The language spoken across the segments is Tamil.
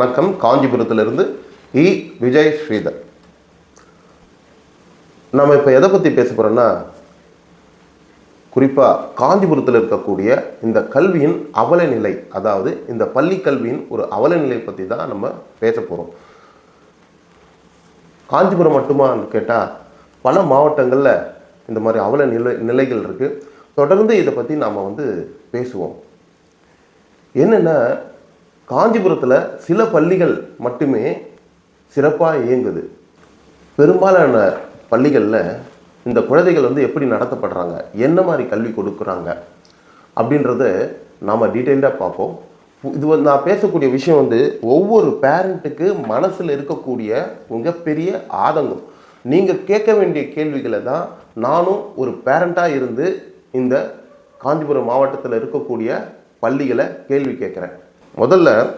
வணக்கம். காஞ்சிபுரத்திலிருந்து இ. விஜய் ஸ்ரீதர். நம்ம இப்போ எதை பற்றி பேச போகிறோன்னா குறிப்பாக காஞ்சிபுரத்தில் இருக்கக்கூடிய இந்த கல்வியின் அவலநிலை அதாவது இந்த பள்ளி கல்வியின் ஒரு அவலநிலை பற்றி தான் நம்ம பேச போகிறோம் காஞ்சிபுரம் மட்டுமான்னு கேட்டால் பல மாவட்டங்களில் இந்த மாதிரி அவல நிலை நிலைகள் இருக்குது தொடர்ந்து இதை பற்றி நாம் வந்து பேசுவோம். என்னென்னா காஞ்சிபுரத்தில் சில பள்ளிகள் மட்டுமே சிறப்பாக இயங்குது. பெரும்பாலான பள்ளிகளில் இந்த குழந்தைகள் வந்து எப்படி நடத்தப்படுறாங்க என்ன மாதிரி கல்வி கொடுக்குறாங்க அப்படின்றத நாம் டீட்டெயில்டாக பார்ப்போம். இது வந்து நான் பேசக்கூடிய விஷயம் வந்து ஒவ்வொரு பேரண்ட்டுக்கு மனசில் இருக்கக்கூடிய மிகப்பெரிய ஆதங்கம். நீங்கள் கேட்க வேண்டிய கேள்விகளை தான் நானும் ஒரு பேரண்ட்டாக இருந்து இந்த காஞ்சிபுரம் மாவட்டத்தில் இருக்கக்கூடிய பள்ளிகளை கேள்வி கேட்குறேன். முதல்ல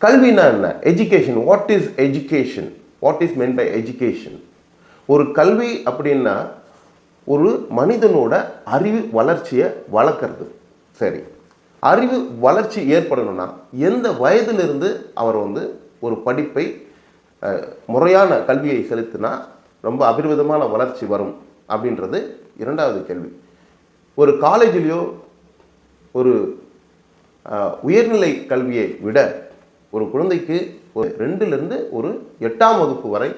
கல்வினா என்ன? Education what is education what is meant by education ஒரு கல்வி அப்படின்னா ஒரு மனிதனோட அறிவு வளர்ச்சியை வளர்க்குறது. சரி. அறிவு வளர்ச்சி ஏற்படணும்னா எந்த வயதிலிருந்து அவர் வந்து ஒரு படிப்பை முறையான கல்வியை செலுத்தினா ரொம்ப அபிர்விதமான வளர்ச்சி வரும் அப்படின்றது இரண்டாவது கேள்வி. ஒரு காலேஜிலேயோ ஒரு உயர்நிலை கல்வியை விட ஒரு குழந்தைக்கு ஒரு ரெண்டுலேருந்து ஒரு எட்டாம் வகுப்பு வரை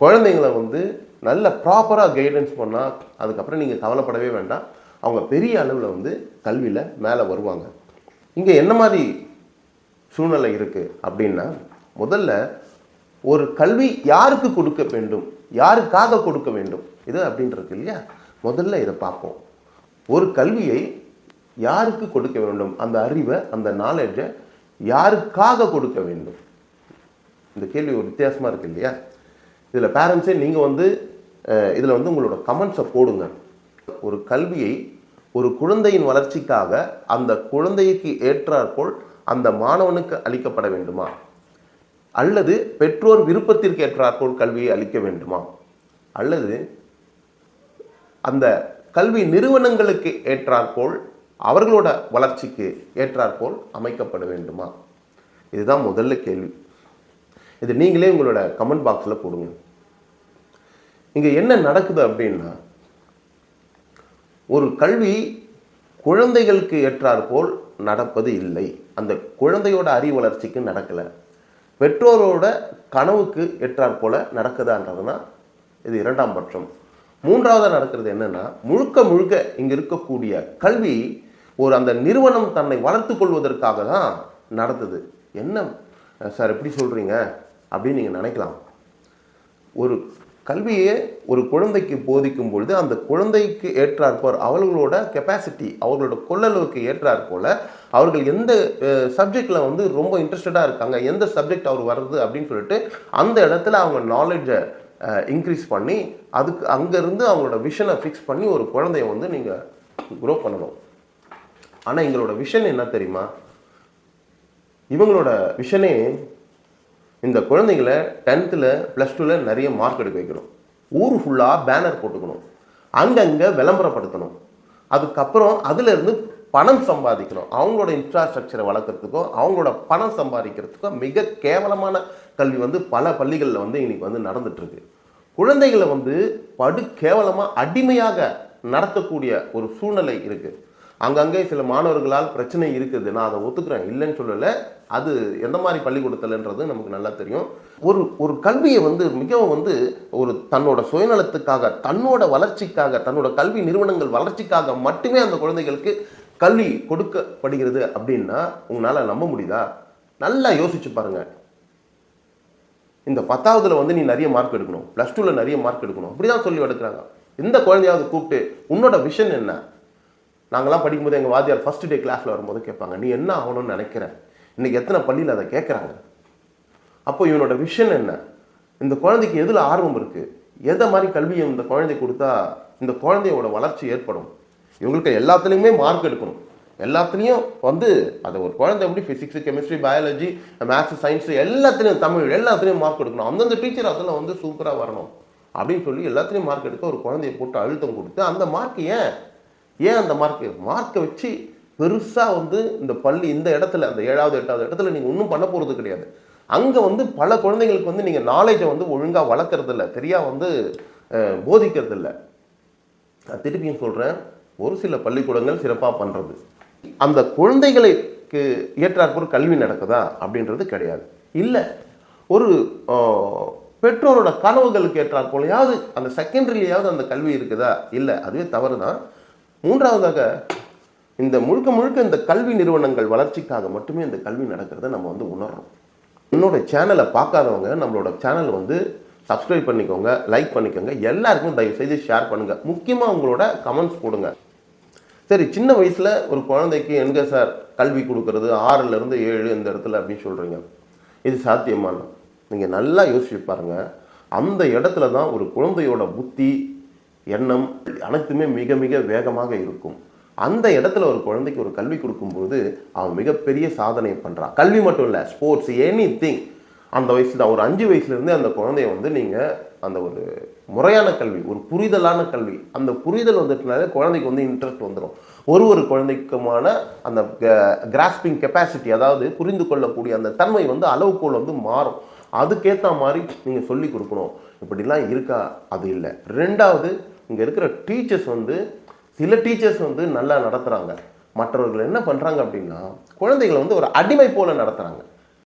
குழந்தைங்களை வந்து நல்ல ப்ராப்பராக கைடன்ஸ் பண்ணால் அதுக்கப்புறம் நீங்கள் கவலைப்படவே வேண்டாம். அவங்க பெரிய அளவில் வந்து கல்வியில் மேலே வருவாங்க. இங்கே என்ன மாதிரி சூழ்நிலை இருக்குது அப்படின்னா முதல்ல ஒரு கல்வி யாருக்கு கொடுக்க வேண்டும்? யாருக்காக கொடுக்க வேண்டும்? இது அப்படின்றது இல்லையா? முதல்ல இதை பார்ப்போம். ஒரு கல்வியை யாருக்கு கொடுக்க வேண்டும்? அந்த அறிவை அந்த நாலேஜை யாருக்காக கொடுக்க வேண்டும்? இந்த கேள்வி ஒரு வித்தியாசமாக இருக்கு இல்லையா? இதில் பேரண்ட்ஸே நீங்கள் வந்து இதில் வந்து உங்களோட கமெண்ட்ஸை போடுங்க. ஒரு கல்வியை ஒரு குழந்தையின் வளர்ச்சிக்காக அந்த குழந்தைக்கு ஏற்றாற்போல் அந்த மாணவனுக்கு அளிக்கப்பட வேண்டுமா? அல்லது பெற்றோர் விருப்பத்திற்கு ஏற்றாற்போல் கல்வியை அளிக்க வேண்டுமா? அல்லது அந்த கல்வி நிறுவனங்களுக்கு ஏற்றாற்போல் அவர்களோட வளர்ச்சிக்கு ஏற்றாற்போல் அமைக்கப்பட வேண்டுமா? இதுதான் முதல்ல கேள்வி. இது நீங்களே உங்களோட கமெண்ட் பாக்ஸில் போடுங்க. இங்கே என்ன நடக்குது அப்படின்னா ஒரு கல்வி குழந்தைகளுக்கு ஏற்றாற்போல் நடப்பது இல்லை. அந்த குழந்தையோட அறிவு வளர்ச்சிக்கு நடக்கலை. பெற்றோரோட கனவுக்கு ஏற்றாற்போல் நடக்குதான்றதுனா இது இரண்டாம் பட்சம். மூன்றாவதாக நடக்கிறது என்னன்னா முழுக்க முழுக்க இங்கே இருக்கக்கூடிய கல்வி ஒரு அந்த நிறுவனம் தன்னை வளர்த்து கொள்வதற்காக தான் நடந்தது. என்ன சார் எப்படி சொல்கிறீங்க அப்படின்னு நீங்கள் நினைக்கலாம். ஒரு கல்வியை ஒரு குழந்தைக்கு போதிக்கும் பொழுது அந்த குழந்தைக்கு ஏற்றாற்போல் அவர்களோட கெப்பாசிட்டி அவர்களோட கொள்ளளவுக்கு ஏற்றாற்போல் அவர்கள் எந்த சப்ஜெக்டில் வந்து ரொம்ப இன்ட்ரெஸ்டடாக இருக்காங்க எந்த சப்ஜெக்ட் அவர் வருது அப்படின்னு சொல்லிட்டு அந்த இடத்துல அவங்க நாலேஜை இன்க்ரீஸ் பண்ணி அதுக்கு அங்கேருந்து அவங்களோட விஷனை ஃபிக்ஸ் பண்ணி ஒரு குழந்தைய வந்து நீங்கள் க்ரோ பண்ணணும். ஆனால் எங்களோட விஷன் என்ன தெரியுமா? இவங்களோட விஷனே இந்த குழந்தைங்களை டென்த்தில் ப்ளஸ் டூவில் நிறைய மார்க் எடுக்க வைக்கணும். ஊர் ஃபுல்லாக பேனர் போட்டுக்கணும். அங்கங்கே விளம்பரப்படுத்தணும். அதுக்கப்புறம் அதுலேருந்து பணம் சம்பாதிக்கணும். அவங்களோட இன்ஃப்ராஸ்ட்ரக்சரை வளர்க்குறதுக்கும் அவங்களோட பணம் சம்பாதிக்கிறதுக்கும் மிக கேவலமான கல்வி வந்து பல பள்ளிகளில் வந்து இன்றைக்கி வந்து நடந்துட்டுருக்கு. குழந்தைகளை வந்து படு கேவலமாக அடிமையாக நடத்தக்கூடிய ஒரு சூழ்நிலை இருக்குது அங்கங்கே சில மாணவர்களால் பிரச்சனை இருக்குது. நான் அதை ஒத்துக்கிறேன். இல்லைன்னு சொல்லலை. அது எந்த மாதிரி பள்ளிக்கூடத்தில்ன்றது நமக்கு நல்லா தெரியும். ஒரு ஒரு கல்வியை வந்து மிகவும் வந்து ஒரு தன்னோட சுயநலத்துக்காக தன்னோட வளர்ச்சிக்காக தன்னோட கல்வி நிறுவனங்கள் வளர்ச்சிக்காக மட்டுமே அந்த குழந்தைகளுக்கு கல்வி கொடுக்கப்படுகிறது அப்படின்னா உங்களால் நம்ப முடியுதா? நல்லா யோசிச்சு பாருங்க. இந்த பத்தாவதுல வந்து நீ நிறைய மார்க் எடுக்கணும். ப்ளஸ் டூவில் நிறைய மார்க் எடுக்கணும். அப்படி தான் சொல்லி எடுக்கிறாங்க இந்த குழந்தையாவது கூப்பிட்டு உன்னோட விஷன் என்ன? நாங்களாம் படிக்கும்போது எங்கள் வாத்தியார் ஃபர்ஸ்ட் டே கிளாஸில் வரும்போது கேட்பாங்க நீ என்ன ஆகணும்னு நினைக்கிற? இன்றைக்கி எத்தனை பள்ளியில் அதை கேட்குறாங்க? அப்போ இவனோட விஷன் என்ன? இந்த குழந்தைக்கு எதில் ஆர்வம் இருக்குது எதை மாதிரி கல்வியை இந்த குழந்தை கொடுத்தா இந்த குழந்தையோட வளர்ச்சி ஏற்படும்? இவங்களுக்கு எல்லாத்துலேயுமே மார்க் எடுக்கணும். எல்லாத்துலேயும் வந்து அது ஒரு குழந்தை எப்படி physics chemistry biology maths science எல்லாத்துலேயும் தமிழ் எல்லாத்துலேயும் மார்க் எடுக்கணும். அந்தந்த டீச்சர் அதில் வந்து சூப்பராக வரணும் அப்படின்னு சொல்லி எல்லாத்துலேயும் மார்க் எடுக்க ஒரு குழந்தைய போட்டு அழுத்தம் கொடுத்து அந்த மார்க் ஏன் ஏன் அந்த மார்க்கு மார்க்கை வச்சு பெருசாக வந்து இந்த பள்ளி இந்த இடத்துல அந்த ஏழாவது எட்டாவது இடத்துல நீங்கள் ஒன்றும் பண்ண போகிறது கிடையாது. அங்கே வந்து பல குழந்தைங்களுக்கு வந்து நீங்கள் நாலேஜை வந்து ஒழுங்காக வளர்க்குறது இல்லை வந்து போதிக்கிறதில்ல. நான் திருப்பியும் சொல்கிறேன் ஒரு சில பள்ளிக்கூடங்கள் சிறப்பாக பண்ணுறது அந்த குழந்தைகளுக்கு ஏற்றாற்போல் கல்வி நடக்குதா? அப்படின்றது கிடையாது. இல்லை ஒரு பெற்றோரோட கனவுகளுக்கு ஏற்றாற்போலையாவது அந்த செகண்டரிலையாவது அந்த கல்வி இருக்குதா? இல்லை அதுவே தவறு தான் மூன்றாவதாக இந்த முழுக்க முழுக்க இந்த கல்வி நிறுவனங்கள் வளர்ச்சிக்காக மட்டுமே இந்த கல்வி நடக்கிறத நம்ம வந்து உணர்றோம். என்னோட சேனலை பார்க்காதவங்க நம்மளோட சேனல் வந்து சப்ஸ்கிரைப் பண்ணிக்கோங்க லைக் பண்ணிக்கோங்க எல்லாருக்கும் தயவு செய்து ஷேர் பண்ணுங்கள் முக்கியமாக உங்களோட கமெண்ட்ஸ் கொடுங்க சரி சின்ன வயசில் ஒரு குழந்தைக்கு எங்க சார் கல்வி கொடுக்கறது? ஆறுலேருந்து ஏழு இந்த இடத்துல அப்படின்னு சொல்கிறீங்க இது சாத்தியமான நீங்கள் நல்லா யோசிச்சு பாருங்கள் அந்த இடத்துல தான் ஒரு குழந்தையோட புத்தி எண்ணம் அனைத்துமே மிக மிக வேகமாக இருக்கும். அந்த இடத்துல ஒரு குழந்தைக்கு ஒரு கல்வி கொடுக்கும்போது அவன் மிகப்பெரிய சாதனை பண்ணுறான் கல்வி மட்டும் இல்லை ஸ்போர்ட்ஸ் எனி திங் அந்த வயசுல ஒரு அஞ்சு வயசுலேருந்தே அந்த குழந்தைய வந்து நீங்கள் அந்த ஒரு முறையான கல்வி ஒரு புரிதலான கல்வி அந்த புரிதல் வந்துட்டுனாலே குழந்தைக்கு வந்து இன்ட்ரெஸ்ட் வந்துடும் ஒரு ஒரு குழந்தைக்குமான அந்த கிராஸ்பிங் கெப்பாசிட்டி அதாவது புரிந்து கொள்ளக்கூடிய அந்த தன்மை வந்து அளவுக்கோல் வந்து மாறும். அதுக்கேற்ற மாதிரி நீங்கள் சொல்லி கொடுக்கணும். இப்படிலாம் இருக்கா? அது இல்லை. ரெண்டாவது இங்கே இருக்கிற டீச்சர்ஸ் வந்து சில டீச்சர்ஸ் வந்து நல்லா நடத்துகிறாங்க மற்றவர்கள் என்ன பண்ணுறாங்க அப்படின்னா குழந்தைகளை வந்து ஒரு அடிமை போல் நடத்துகிறாங்க